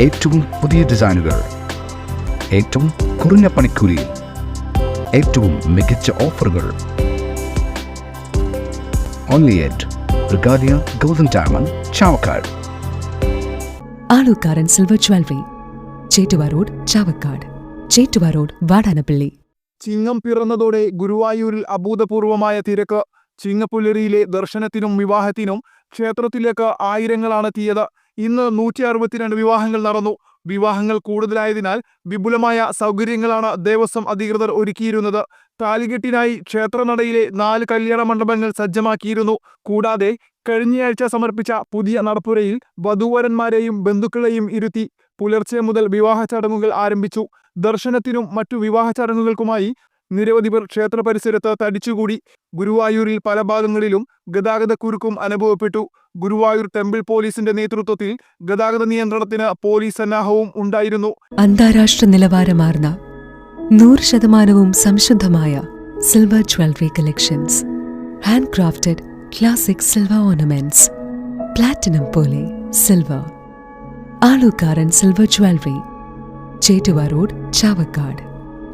ഏറ്റവും പുതിയ ഡിസൈനുകൾ ഏറ്റവും കുറഞ്ഞ പണിക്കൂലിയിൽ ഏറ്റവും മികച്ച ഓഫറുകൾ. Only at Regalia golden diamond Chavakkad. Alukkaran silver jewellery Chettuva road Chavakkad. Chettuva road Vadanappally. ചിങ്ങം പിറന്നതോടെ ഗുരുവായൂരിൽ അഭൂതപൂർവമായ തിരക്ക്. ചിങ്ങപ്പുലരിയിലെ ദർശനത്തിനും വിവാഹത്തിനും ക്ഷേത്രത്തിലേക്ക് ആയിരങ്ങളാണ് എത്തിയത്. ഇന്ന് നൂറ്റി അറുപത്തിരണ്ട് വിവാഹങ്ങൾ നടന്നു. വിവാഹങ്ങൾ കൂടുതലായതിനാൽ വിപുലമായ സൗകര്യങ്ങളാണ് ദേവസ്വം അധികൃതർ ഒരുക്കിയിരുന്നത്. താലികെട്ടിനായി ക്ഷേത്രനടയിലെ നാല് കല്യാണ മണ്ഡപങ്ങൾ സജ്ജമാക്കിയിരുന്നു. കൂടാതെ കഴിഞ്ഞയാഴ്ച സമർപ്പിച്ച പുതിയ നടപ്പുരയിൽ വധൂവരന്മാരെയും ബന്ധുക്കളെയും ഇരുത്തി പുലർച്ചെ മുതൽ വിവാഹ ചടങ്ങുകൾ ആരംഭിച്ചു. ദർശനത്തിനും മറ്റു വിവാഹ ചടങ്ങുകൾക്കുമായി നിരവധി പേർ ക്ഷേത്ര പരിസരത്ത് തടിച്ചുകൂടി ഗുരുവായൂരിൽ പല ഭാഗങ്ങളിലും ഗതാഗതക്കുരുക്കും അനുഭവപ്പെട്ടു. ഗുരുവായൂർ ടെമ്പിൾ പോലീസിന്റെ നേതൃത്വത്തിൽ ഗതാഗത നിയന്ത്രണത്തിന് പോലീസ് സന്നാഹവും ഉണ്ടായിരുന്നു. അന്താരാഷ്ട്ര നിലവാരമാർന്ന നൂറ് ശതമാനവും സംശുദ്ധമായ silver jewellery collections. Hand crafted classic silver ornaments. Platinum പോലെ silver. Alukkaran silver jewellery. Chettuva road Chavakkad.